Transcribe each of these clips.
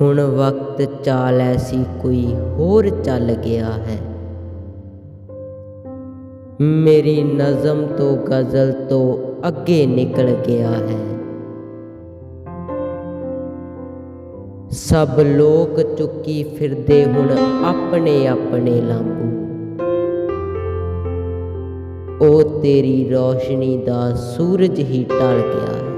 ਹੁਣ ਵਕਤ ਚਾਲ ਐਸੀ ਕੋਈ ਹੋਰ ਚੱਲ ਗਿਆ ਹੈ। ਮੇਰੀ ਨਜ਼ਮ ਤੋਂ ਗਜ਼ਲ ਤੋਂ ਅੱਗੇ ਨਿਕਲ ਗਿਆ ਹੈ। ਸਭ ਲੋਕ ਚੁੱਕੀ ਫਿਰਦੇ ਹੁਣ ਆਪਣੇ ਆਪਣੇ ਲਾਂਬੂ ਉਹ ਤੇਰੀ ਰੋਸ਼ਨੀ ਦਾ ਸੂਰਜ ਹੀ ਟਲ ਗਿਆ ਹੈ।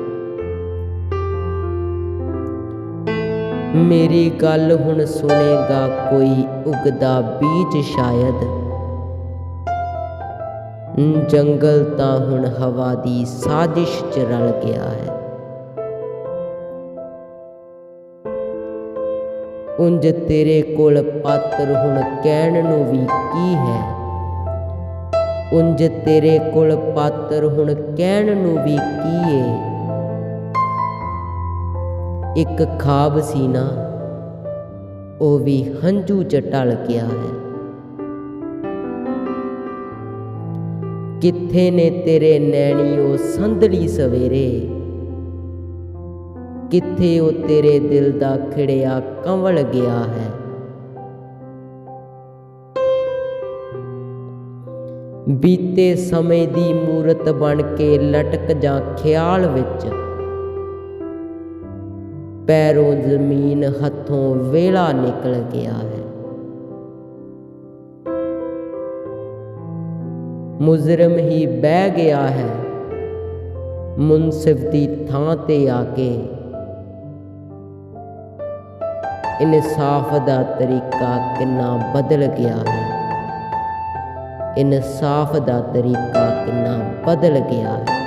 ਮੇਰੀ ਗੱਲ ਹੁਣ ਸੁਣੇਗਾ ਕੋਈ ਉਗਦਾ ਬੀਜ ਸ਼ਾਇਦ। ਜੰਗਲ ਤਾਂ ਹੁਣ ਹਵਾ ਦੀ ਸਾਜ਼ਿਸ਼ ਚ ਰਲ ਗਿਆ ਹੈ। ਉੰਜ ਤੇਰੇ ਕੋਲ ਪਾਤਰ ਹੁਣ ਕਹਿਣ ਨੂੰ ਵੀ ਕੀ ਹੈ? ਉੰਜ ਤੇਰੇ ਕੋਲ ਪਾਤਰ ਹੁਣ ਕਹਿਣ ਨੂੰ ਵੀ ਕੀ ਏ? ਇੱਕ ਖਾਬ ਸੀ ਨਾ, ਉਹ ਵੀ ਹੰਝੂ ਚ ਟਲ ਗਿਆ ਹੈ। ਕਿੱਥੇ ਨੇ ਤੇਰੇ ਨੈਣੀ ਉਹ ਸੰਧੜੀ ਸਵੇਰੇ? ਕਿੱਥੇ ਉਹ ਤੇਰੇ ਦਿਲ ਦਾ ਖਿੜਿਆ ਕੰਵਲ ਗਿਆ ਹੈ? ਬੀਤੇ ਸਮੇਂ ਦੀ ਮੂਰਤ ਬਣ ਕੇ ਲਟਕ ਜਾਂ ਖਿਆਲ ਵਿੱਚ ਪੈਰੋਂ ਜ਼ਮੀਨ ਹੱਥੋਂ ਵੇਲਾ ਨਿਕਲ ਗਿਆ ਹੈ। ਮੁਜਰਮ ਹੀ ਬਹਿ ਗਿਆ ਹੈ। ਮੁਨਸਿਫ ਦੀ ਥਾਂ ਤੇ ਆ ਕੇ ਇਨਸਾਫ ਦਾ ਤਰੀਕਾ ਕਿੰਨਾ ਬਦਲ ਗਿਆ ਹੈ। ਇਨਸਾਫ ਦਾ ਤਰੀਕਾ ਕਿੰਨਾ ਬਦਲ ਗਿਆ ਹੈ।